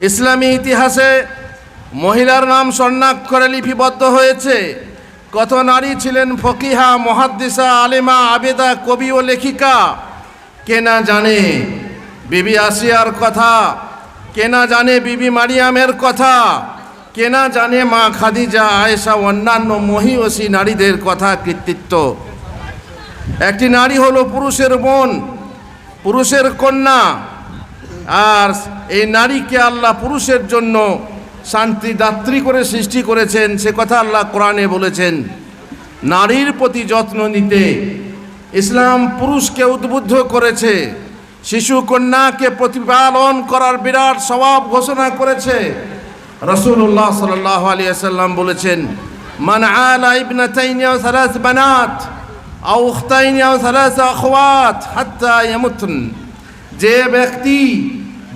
ইসলামী ইতিহাসে মহিলার নাম স্বর্ণাক্ষরে লিপিবদ্ধ হয়েছে। কত নারী ছিলেন ফকিহা, মহাদ্দিসা, আলেমা, আবেদা, কবি ও লেখিকা? কে না জানে? বিবি আসিয়ার কথা। কে না জানে বিবি মারিয়ামের কথা? কে না জানে মা খাদিজা, আয়েশা, অন্যান্য মহিষী নারীদের কথা কৃতিত্ব? একটি নারী হলো পুরুষের বোন, পুরুষের কন্যা। আর এই নারীকে আল্লাহ পুরুষের জন্য শান্তি দাত্রী করে সৃষ্টি করেছেন, সে কথা আল্লাহ কোরআনে বলেছেন। নারীর প্রতি যত্ন নিতে ইসলাম পুরুষকে উদ্বুদ্ধ করেছে, শিশু কন্যাকে প্রতিপালন করার বিরাট স্বভাব ঘোষণা করেছে। রসুল্লাহ সাল্লাহ আলিয়া সাল্লাম বলেছেন, মান আলা যে ব্যক্তি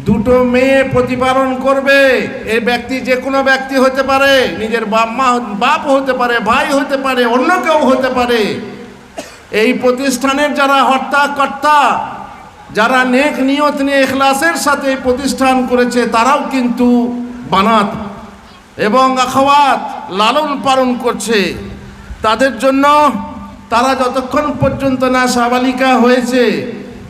দুটো মেয়ে প্রতিপালন করবে এই ব্যক্তি যে কোনো ব্যক্তি হতে পারে, নিজের বাপ মা, বাপ হতে পারে, ভাই হতে পারে, অন্য কেউ হতে পারে। এই প্রতিষ্ঠানের যারা হর্তাকর্তা, যারা নেক নিয়ত নিয়ে এখলাসের সাথে প্রতিষ্ঠান করেছে, তারাও কিন্তু বানাত এবং আখওয়াত লালন পালন করছে। তাদের জন্য তারা যতক্ষণ পর্যন্ত না সাবালিকা হয়েছে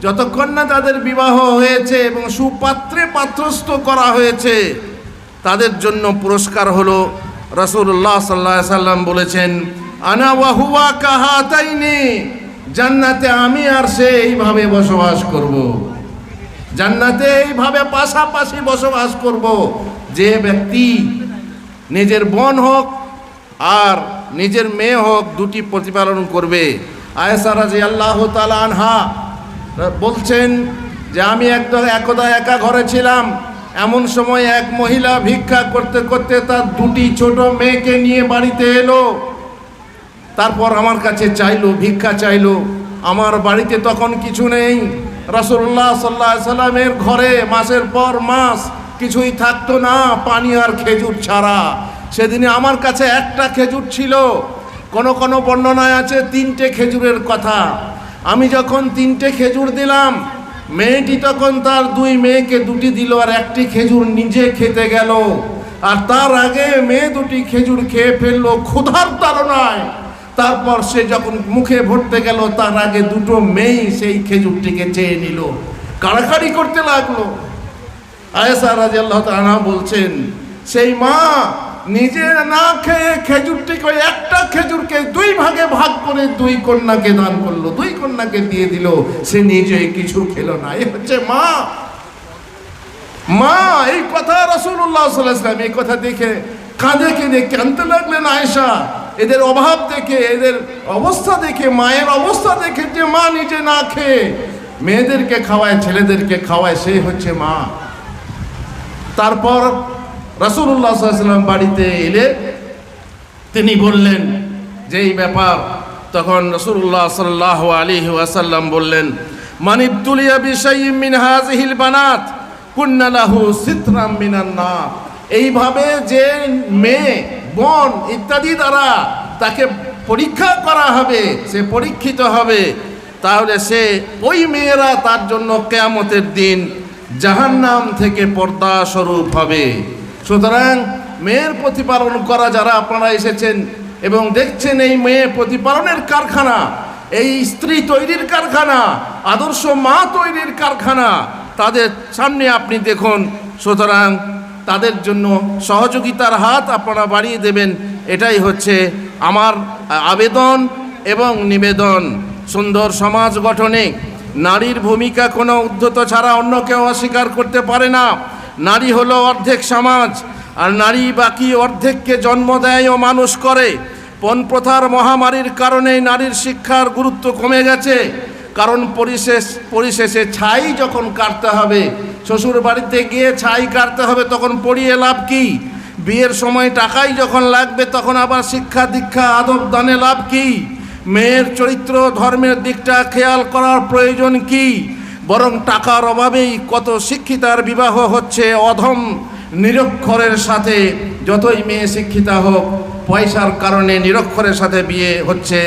যতক্ষণ না তাদের বিবাহ হয়েছে এবং সুপাত্রে পাত্রস্থ করা হয়েছে, তাদের জন্য পুরস্কার হলো রসুল্লাহ সাল্লাহ সাল্লাম বলেছেন, আনা ওয়াহুয়া কাহাতাইনি জান্নাতে আমি আর সে এইভাবে বসবাস করব। জান্নাতে এইভাবে পাশাপাশি বসবাস করব, যে ব্যক্তি নিজের বোন হোক আর নিজের মেয়ে হোক দুটি প্রতিপালন করবে আয়েসা রাজি আল্লাহ তালা আনহা বলছেন যে আমি একদম একদা একা ঘরে ছিলাম। এমন সময় এক মহিলা ভিক্ষা করতে করতে তার দুটি ছোট মেয়েকে নিয়ে বাড়িতে এলো। তারপর আমার কাছে চাইলো, ভিক্ষা চাইলো। আমার বাড়িতে তখন কিছু নেই। রাসুল্লাহ সাল্লাহ সাল্লামের ঘরে মাসের পর মাস কিছুই থাকতো না, পানি আর খেজুর ছাড়া। সেদিনে আমার কাছে একটা খেজুর ছিল। কোনো কোনো বর্ণনায় আছে তিনটে খেজুরের কথা। আমি যখন তিনটে খেজুর দিলাম, মেয়েটি তখন তার দুই মেয়েকে দুটি দিল আর একটি খেজুর নিজে খেতে গেল। আর তার আগে মেয়ে দুটি খেজুর খেয়ে ফেলল ক্ষুধার তাড়নায়। তারপর সে যখন মুখে ভরতে গেল, তার আগে দুটো মেয়ে সেই খেজুরটিকে চেয়ে নিল। কাড়াকাড়ি করতে লাগল। আয়েসা রাজি আল্লাহ বলছেন, সেই মা নিজে না খেয়ে খেজুরটিকে একটা খেজুরকে দুই ভাগে ভাগ করে দুই কন্যাকে দান করল, দুই কন্যাকে দিয়ে দিল, সে নিজে কিছু খেলো না। এ হচ্ছে মা। মা, এই কথা রসুল্লাহ এই কথা দেখে কাঁদে কেঁদে কাঁদতে লাগলেন আয়েশা। এদের অভাব দেখে, এদের অবস্থা দেখে, মায়ের অবস্থা দেখে যে মা নিজে না খেয়ে মেয়েদেরকে খাওয়ায়, ছেলেদেরকে খাওয়ায়, সে হচ্ছে মা। তারপর রাসুল্লাহ সাল্লাম বাড়িতে এলে তিনি বললেন যে এই ব্যাপার। তখন রসুল্লাহ সাল্লাহ আলী ওয়াসাল্লাম বললেন মানিবতুলিয়া বিষয় মিন হাজিহিল বানাত কুন্নালাহু সিতরাম মিনান্না এইভাবে যে মেয়ে, বোন ইত্যাদি দ্বারা তাকে পরীক্ষা করা হবে, সে পরীক্ষিত হবে, তাহলে সে ওই মেয়েরা তার জন্য কেয়ামতের দিন জাহান্নাম থেকে পর্দা স্বরূপ হবে। সুতরাং মেয়ের প্রতিপালন করা যারা আপনারা এসেছেন এবং দেখছেন এই মেয়ে প্রতিপালনের কারখানা, এই স্ত্রী তৈরির কারখানা, আদর্শ মা তৈরির কারখানা, তাদের সামনে আপনি দেখুন। সুতরাং তাদের জন্য সহযোগিতার হাত আপনারা বাড়িয়ে দেবেন। এটাই হচ্ছে আমার আবেদন এবং নিবেদন। সুন্দর সমাজ গঠনে নারীর ভূমিকা কোনো উদ্ধত ছাড়া অন্য কেউ অস্বীকার করতে পারে না। নারী হলো অর্ধেক সমাজ, আর নারী বাকি অর্ধেককে জন্ম দেয় ও মানুষ করে। পণ প্রথার মহামারীর কারণে নারীর শিক্ষার গুরুত্ব কমে গেছে। কারণ পরিশেষ, পরিশেষে ছাই যখন কাটতে হবে শ্বশুর বাড়িতে গিয়ে ছাই কাটতে হবে, তখন পড়িয়ে লাভ কি? বিয়ের সময় টাকাই যখন লাগবে, তখন আবার শিক্ষা দীক্ষা, আদব দানে লাভ কি? মেয়ের চরিত্র, ধর্মের দিকটা খেয়াল করার প্রয়োজন কি? বরং টাকার অভাবেই কত শিক্ষিতার বিবাহ হচ্ছে অধম, নিরক্ষরের সাথে যতই মেয়ে শিক্ষিতা হোক, পয়সার কারণে নিরক্ষরের সাথে বিয়ে হচ্ছে।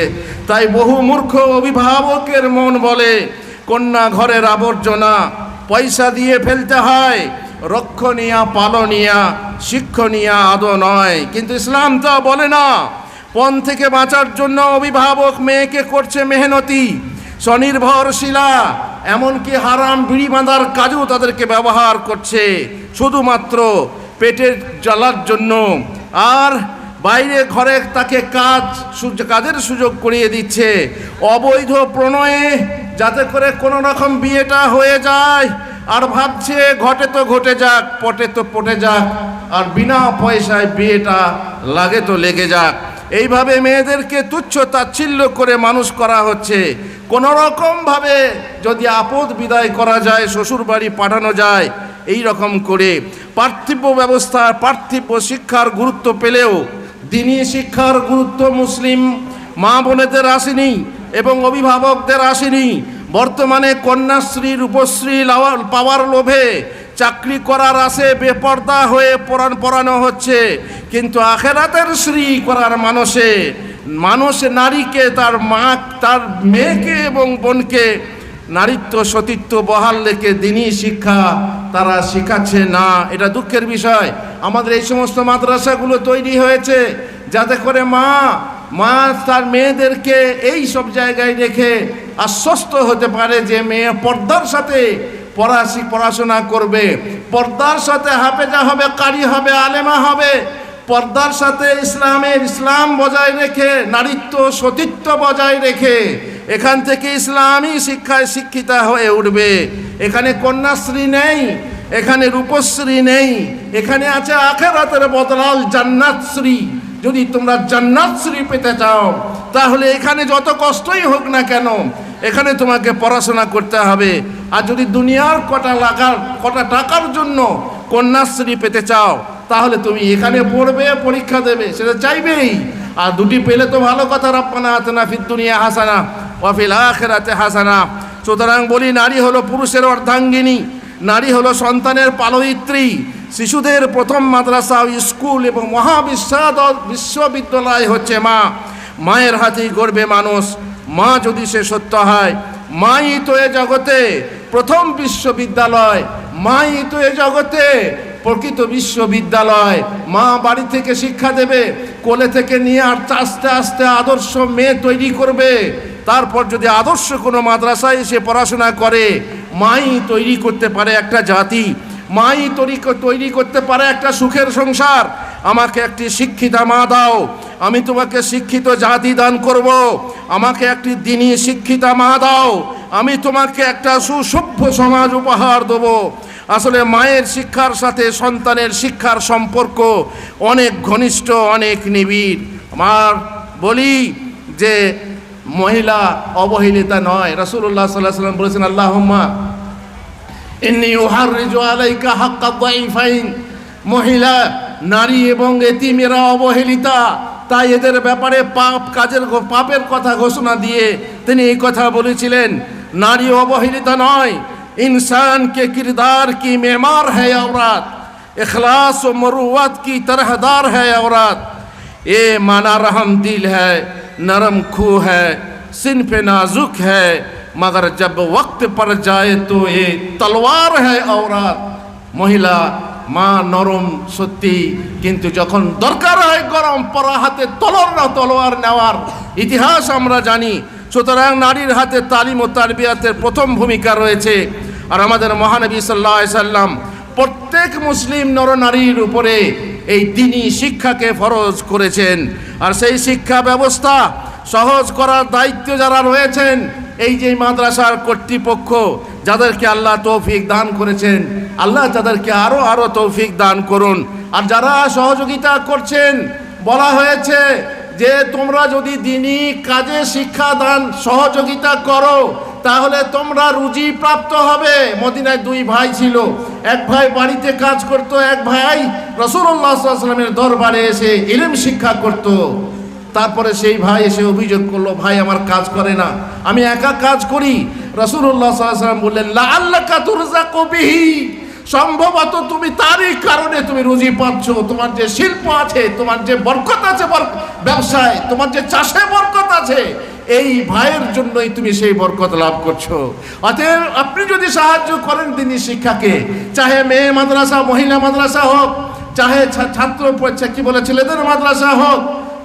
তাই বহু মূর্খ অভিভাবকের মন বলে, কন্যা ঘরের আবর্জনা পয়সা দিয়ে ফেলতে হয়, রক্ষণীয়া, পালনীয়া, শিক্ষণীয়া আদৌ নয়। কিন্তু ইসলাম তা বলে না। পণ থেকে বাঁচার জন্য অভিভাবক মেয়েকে করছে মেহনতি, স্বনির্ভরশীলা এমনকি হারাম বিড়ি বাঁধার কাজেও তাদেরকে ব্যবহার করছে। শুধুমাত্র পেটের জ্বালার জন্য। আর বাইরে ঘরে তাকে কাজ কাজের সুযোগ করিয়ে দিচ্ছে। অবৈধ প্রণয়ে যাতে করে কোনো রকম বিয়েটা হয়ে যায়। আর ভাবছে ঘটে তো ঘটে যাক, পটে তো পটে যাক। আর বিনা পয়সায় বিয়েটা লাগে তো লেগে যাক। এইভাবে মেয়েদেরকে তুচ্ছ তাচ্ছিল্য করে মানুষ করা হচ্ছে। কোনো রকমভাবে যদি আপদ বিদায় করা যায় শ্বশুর বাড়ি পাঠানো যায় এই রকম করে পার্থিব ব্যবস্থা, পার্থিব শিক্ষার গুরুত্ব পেলেও দিনী শিক্ষার গুরুত্ব মুসলিম মা বোনেদের আসেনি এবং অভিভাবকদের আসেনি। বর্তমানে কন্যাশ্রী, রূপশ্রী পাওয়ার লোভে চাকরি করার আসে বেপর্দা হয়ে পড়ান পড়ানো হচ্ছে। কিন্তু আখেরাতের শ্রী করার মানুষে, মানুষ নারীকে, তার মা, তার মেয়েকে এবং বোনকে নারীত্ব, সতীত্ব বহাল রেখে দিনই শিক্ষা তারা শেখাচ্ছে না। এটা দুঃখের বিষয়। আমাদের এই সমস্ত মাদ্রাসাগুলো তৈরি হয়েছে যাতে করে মা মা তার মেয়েদেরকে এই সব জায়গায় রেখে আশ্বস্ত হতে পারে যে মেয়ে পর্দার সাথে পড়াশি পড়াশোনা করবে, পর্দার সাথে হাফেজা হবে, কারি হবে, আলেমা হবে, পর্দার সাথে ইসলামের ইসলাম বজায় রেখে, নারীত্ব, সতীত্ব বজায় রেখে, এখান থেকে ইসলামী শিক্ষায় শিক্ষিতা হয়ে উঠবে। এখানে কন্যাশ্রী নেই, এখানে রূপশ্রী নেই, এখানে আছে আখেরাতের বদলাল জান্নাতশ্রী। যদি তোমরা জান্নাতশ্রী পেতে চাও, তাহলে এখানে যত কষ্টই হোক না কেন এখানে তোমাকে পড়াশোনা করতে হবে। আর যদি দুনিয়ার কটা লাগার, কটা টাকার জন্য কন্যাশ্রী পেতে চাও, তাহলে তুমি এখানে পড়বে, পরীক্ষা দেবে, সেটা চাইবেই। আর দুটি পেলে তো ভালো কথা রপ্পানা আতনা ফির দুনিয়া হাসানা ওয়াফিল আখেরাতে হাসানা। সুতরাং বলি, নারী হলো পুরুষের অর্ধাঙ্গিনী, নারী হলো সন্তানের পালয়িত্রী। শিশুদের প্রথম মাদ্রাসা, স্কুল এবং মহাবিশ্বাদ বিশ্ববিদ্যালয় হচ্ছে মা। মায়ের হাতেই গড়বে মানুষ। মা যদি সে সত্য হয়, মাই তো এ জগতে প্রথম বিশ্ববিদ্যালয়, মাই তো এ জগতে প্রকৃত বিশ্ববিদ্যালয়। মা বাড়ি থেকে শিক্ষা দেবে, কোলে থেকে নিয়ে আর আস্তে আস্তে আদর্শ মেয়ে তৈরি করবে। তারপর যদি আদর্শ কোনো মাদ্রাসায় এসে পড়াশোনা করে, মাই তৈরি করতে পারে একটা জাতি, মাই তৈরি তৈরি করতে পারে একটা সুখের সংসার। আমাকে একটি শিক্ষিতা মা দাও আমি তোমাকে শিক্ষিত জাতি দান করব। আমাকে একটি দিনী শিক্ষিতা মা দাও। আমি তোমাকে একটা সুসভ্য সমাজ উপহার দেবো। আসলে মায়ের শিক্ষার সাথে সন্তানের শিক্ষার সম্পর্ক অনেক ঘনিষ্ঠ, অনেক নিবিড়। আমার বলি যে মহিলা অবহেলিতা নয়। রাসূলুল্লাহ সাল্লাহ সাল্লাম বলেছেন, আল্লাহুম্মা ইন্নি উহাররিজু আলাইকা হাক্কা মহিলা, নারী এবং এতিমেরা অবহেলিতা। তাই এদের ব্যাপারে পাপ কাজের ঘ- পাপের কথা ঘোষণা দিয়ে তিনি এই কথা বলেছিলেন নারী অবহেলিতা নয় इंसान के किरदार की मेमार है औरत इखलास व मरुवत की तरहदार है औरत ये माना रहम दिल है नरम खू है सिन पे नाजुक है मगर जब वक्त पर जाए तो ये तलवार है औरत মহিলা মা নরম, সত্যি, কিন্তু যখন দরকার হয় গরম, পরা হাতে তলোয়ার না, তলোয়ার নেওয়ার ইতিহাস আমরা জানি। সুতরাং নারীর হাতে তালিম ও তারবিয়াতের প্রথম ভূমিকা রয়েছে। আর আমাদের মহানবী সাল্লাহ সাল্লাম প্রত্যেক মুসলিম নরনারীর উপরে এই দিনই শিক্ষাকে ফরজ করেছেন। আর সেই শিক্ষা ব্যবস্থা সহজ করার দায়িত্ব যারা রয়েছেন, এই যে মাদ্রাসার কর্তৃপক্ষ যাদেরকে আল্লাহ তৌফিক দান করেছেন, আল্লাহ যাদেরকে আরও আরও তৌফিক দান করুন। আর যারা সহযোগিতা করছেন, বলা হয়েছে যে তোমরা যদি দিনই কাজে শিক্ষা দান, সহযোগিতা করো, তাহলে তোমরা রুজি প্রাপ্ত হবে। মদিনায় দুই ভাই ছিল। এক ভাই বাড়িতে কাজ করত, এক ভাই রসুল্লাহ সাল্লামের দরবারে এসে ইলেম শিক্ষা করতো। তারপরে সেই ভাই এসে অভিযোগ করল, ভাই, আমার কাজ করে না। আমি একা কাজ করি রসুল্লাহ সাল্লাম বললেন আল্লাহ কাতুরজা কবিহি সম্ভবত তুমি তারই কারণে তুমি রুজি পাচ্ছ। তোমার যে শিল্প আছে, তোমার যে বরকত আছে ব্যবসায়, তোমার যে চাষে বরকত আছে, এই ভাইয়ের জন্যই তুমি সেই বরকত লাভ করছ। অতএব আপনি যদি সাহায্য করেন তিনি শিক্ষাকে, চাহে মেয়ে মাদ্রাসা, মহিলা মাদ্রাসা হোক, চাহে ছাত্র কি বলে ছেলেদের মাদ্রাসা হোক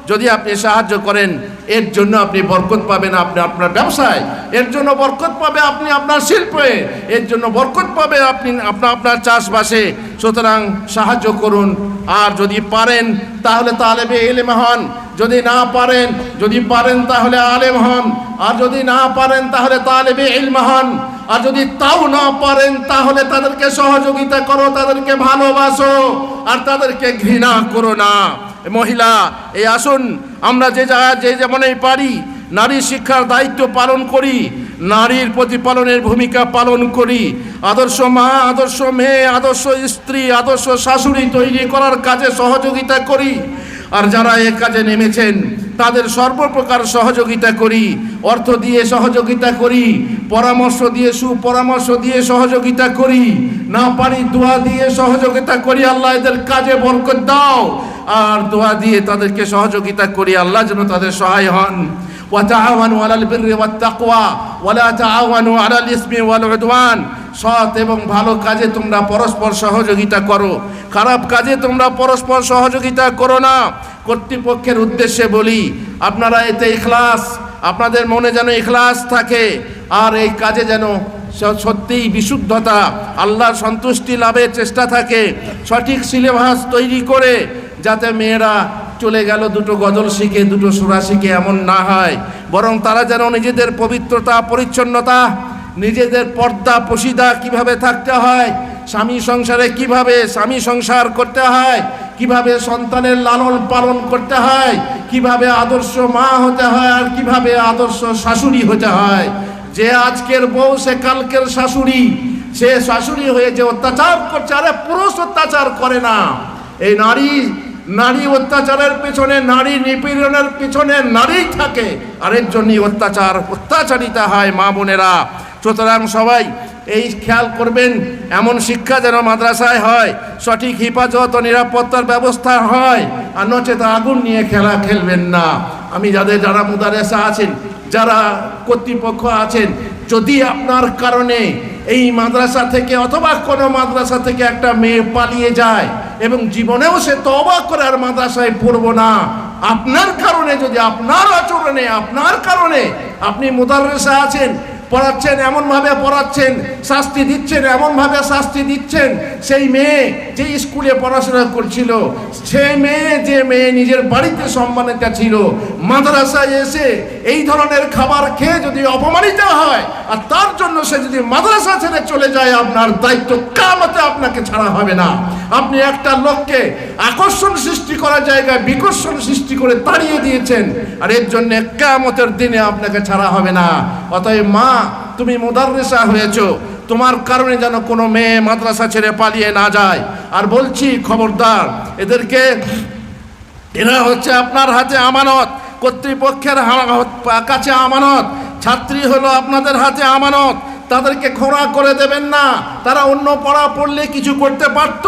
যদি আপনি সাহায্য করেন, এর জন্য আপনি বরকত পাবেন আপনি আপনার ব্যবসায়। এর জন্য বরকত পাবে আপনি আপনার শিল্পে। এর জন্য বরকত পাবে আপনি আপনার আপনার চাষবাসে। সুতরাং সাহায্য করুন। আর যদি পারেন, তাহলে তালেবে এলেম হন। যদি না পারেন, যদি পারেন তাহলে আলেম হন। আর যদি না পারেন, তাহলে তালেবে ইলম হন। আর যদি তাও না পারেন, তাহলে তাদেরকে সহযোগিতা করো, তাদেরকে ভালোবাসো। আর তাদেরকে ঘৃণা করো না। মহিলা এই আসুন, আমরা যে জায়গা যে যেমনই পারি, নারী শিক্ষার দায়িত্ব পালন করি, নারীর প্রতিপালনের ভূমিকা পালন করি। আদর্শ মা, আদর্শ মেয়ে, আদর্শ স্ত্রী, আদর্শ শাশুড়ি তৈরি করার কাজে সহযোগিতা করি। আর যারা এ কাজে নেমেছেন, তাদের সর্বপ্রকার সহযোগিতা করি। অর্থ দিয়ে সহযোগিতা করি, পরামর্শ দিয়ে সুপরামর্শ দিয়ে সহযোগিতা করি। না পারি, দোয়া দিয়ে সহযোগিতা করি, আল্লাহ এদের কাজে বরকত দাও। আর দোয়া দিয়ে তাদেরকে সহযোগিতা করি আল্লাহ যেন তাদের সহায় হন وتعاونوا على البر والتقوى ولا تعاونوا على الإثم والعدوان সৎ এবং ভালো কাজে তোমরা পরস্পর সহযোগিতা করো খারাপ কাজে তোমরা পরস্পর সহযোগিতা করো না কর্তৃপক্ষের উদ্দেশ্যে বলি আপনারা এতে ইখলাস আপনাদের মনে যেন ইখলাস থাকে আর এই কাজে যেন স- সত্যিই বিশুদ্ধতা, আল্লাহর সন্তুষ্টি লাভের চেষ্টা থাকে। সঠিক সিলেবাস তৈরি করে যাতে মেয়েরা চলে গেল দুটো গজল শিখে, দুটো সুরা শিখে এমন না হয়। বরং তারা যেন নিজেদের পবিত্রতা, পরিচ্ছন্নতা, নিজেদের পর্দা পশিদা কীভাবে থাকতে হয়, স্বামী সংসারে কীভাবে স্বামী সংসার করতে হয়, কীভাবে সন্তানের লালন পালন করতে হয়, কীভাবে আদর্শ মা হতে হয় আর কীভাবে আদর্শ শাশুড়ি হতে হয় যে আজকের বউ, সে কালকের শাশুড়ি, সে শাশুড়ি হয়ে যে অত্যাচার করছে, আরে পুরুষ অত্যাচার করে না। এই নারী নারী অত্যাচারের পেছনে, নারী নিপীড়নের পেছনে নারী থাকে। আর এর অত্যাচার, অত্যাচারিতা হয় মা বোনেরা। সুতরাং সবাই এই খেয়াল করবেন, এমন শিক্ষা যেন মাদ্রাসায় হয়, সঠিক হেফাজত ও নিরাপত্তার ব্যবস্থা হয়, আর নচেত আগুন নিয়ে খেলা খেলবেন না। আমি যাদের যারা মুদারেসা আছেন যারা কর্তৃপক্ষ আছেন, যদি আপনার কারণে এই মাদ্রাসা থেকে অথবা কোনো মাদ্রাসা থেকে একটা মেয়ে পালিয়ে যায় এবং জীবনেও সে তবা করে আর মাদ্রাসায় পড়ব না, আপনার কারণে, যদি আপনার আচরণে, আপনার কারণে আপনি মুদারসা আছেন পড়াচ্ছেন, এমনভাবে পড়াচ্ছেন, শাস্তি দিচ্ছেন, এমনভাবে শাস্তি দিচ্ছেন। সেই মেয়ে যে স্কুলে পড়াশোনা করছিল সেই মেয়ে যে মেয়ে নিজের বাড়িতে সম্মানিত ছিল, মাদ্রাসায় এসে এই ধরনের খাবার খেয়ে যদি অপমানিত হয়, আর তার জন্য সে যদি মাদ্রাসা ছেড়ে চলে যায়, আপনার দায়িত্ব কামতে আপনাকে ছাড়া হবে না। আপনি একটা লোককে আকর্ষণ সৃষ্টি করার জায়গায় বিকর্ষণ সৃষ্টি করে তাড়িয়ে দিয়েছেন, আর এর জন্য কামতের দিনে আপনাকে ছাড়া হবে না। অতএব মা তুমি মোদাররেসা হয়েছ। তোমার কারণে যেন কোনো মেয়ে মাদ্রাসা ছেড়ে পালিয়ে না যায়। আর বলছি, খবরদার, এদেরকে, এরা হচ্ছে আপনার হাতে আমানত। কর্তৃপক্ষের কাছে আমানত। ছাত্রী হলো আপনাদের হাতে আমানত। তাদেরকে খোঁড়া করে দেবেন না। তারা অন্য পড়া পড়লে কিছু করতে পারত।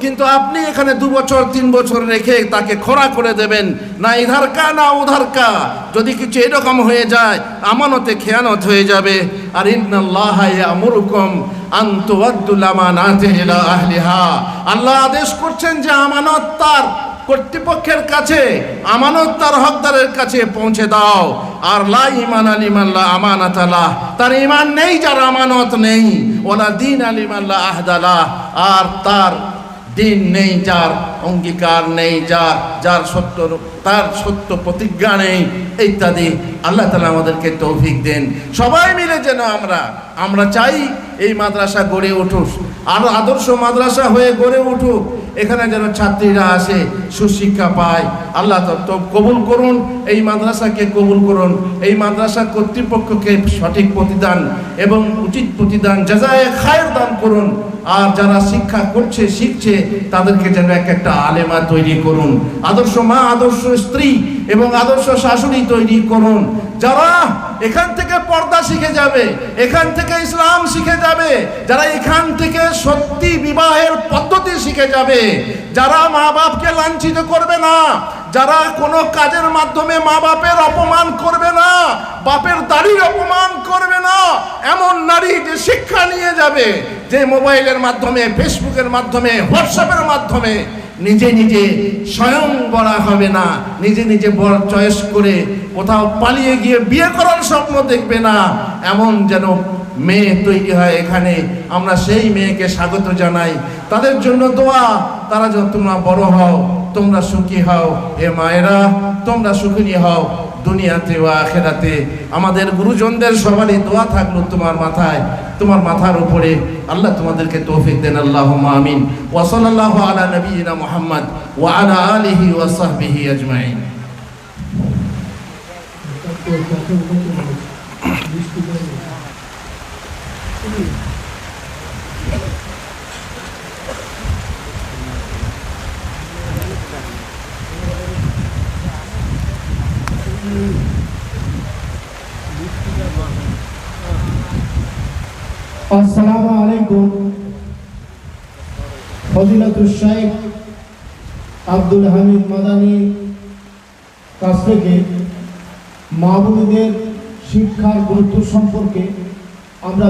কিন্তু আপনি এখানে দু বছর, তিন বছর রেখে তাকে খোঁড়া করে দেবেন। না ইধার কা, না উধার কা। যদি কিছু এরকম হয়ে যায়, আমানতে খেয়ানত হয়ে যাবে। আর ইন্নাল্লাহ ইয়ামুরুকুম আন তুআদ্দুল আমানাতি ইলা আহলিহা। আল্লাহ আদেশ করছেন যে আমানত তার। কর্তৃপক্ষের কাছে আমানত তার হকদারের কাছে পৌঁছে দাও। আর লা ইমান আলিমাল্লাহ আমানত আল্লাহ তার ইমান নেই, যার আমানত নেই। ওলা দিন আলিমাল্লাহ আহদালাহ আর তার দিন নেই, যার অঙ্গীকার নেই, যার যার সত্য, তার সত্য প্রতিজ্ঞা নেই, ইত্যাদি। আল্লাহ তালা আমাদেরকে তৌফিক দেন। সবাই মিলে যেন আমরা আমরা চাই এই মাদ্রাসা গড়ে উঠুক। আর আদর্শ মাদ্রাসা হয়ে গড়ে উঠুক। এখানে যেন ছাত্রীরা আসে, সুশিক্ষা পায়। আল্লাহ তো- কবুল করুন, এই মাদ্রাসাকে কবুল করুন। এই মাদ্রাসা কর্তৃপক্ষকে সঠিক প্রতিদান এবং উচিত প্রতিদান যাজায় খায়ের দান করুন। আর যারা শিক্ষা করছে, শিখছে, তাদেরকে যেন এক একটা আলেমা তৈরি করুন। আদর্শ মা, আদর্শ স্ত্রী এবং আদর্শ শাশুড়ি তৈরি করুন। যারা এখান থেকে পর্দা শিখে যাবে, এখান থেকে ইসলাম শিখে যাবে, যারা এখান থেকে সত্যি বিবাহের পদ্ধতি শিখে যাবে, যারা মা বাপকে লাঞ্ছিত করবে না, যারা কোনো কাজের মাধ্যমে মা বাপের অপমান করবে না, বাপের দাড়ির অপমান করবে না, এমন নারী যে শিক্ষা নিয়ে যাবে যে মোবাইলের মাধ্যমে, ফেসবুকের মাধ্যমে, হোয়াটসঅ্যাপের মাধ্যমে নিজে নিজে স্বয়ং বড়া হবে না। নিজে নিজে বড় চয়েস করে কোথাও পালিয়ে গিয়ে বিয়ে করার স্বপ্ন দেখবে না। এমন যেন মেয়ে তৈরি হয় এখানে। আমরা সেই মেয়েকে স্বাগত জানাই। তাদের জন্য দোয়া। তারা যেন তোমরা বড় হও, তোমরা সুখী হও। এ মায়েরা, তোমরা সুখিনী হও দুনিয়াতে ও আখেরাতে। আমাদের গুরুজনদের সবারই দোয়া থাকল তোমার মাথায়। তোমার মাথার উপরে আল্লাহ তোমাদেরকে তৌফিক দেন আল্লাহ আমিন। ওয়াসাল্লাহ আলা নবীনা মোহাম্মদ ওয়া আলা আলিহি ওয়া সাহবিহি আজমাইন। আসসালামু আলাইকুম। ফজিলাতুল শাইখ আব্দুল হামিদ মাদানি কাছ থেকে মা বোনেদের শিক্ষার গুরুত্ব সম্পর্কে আমরা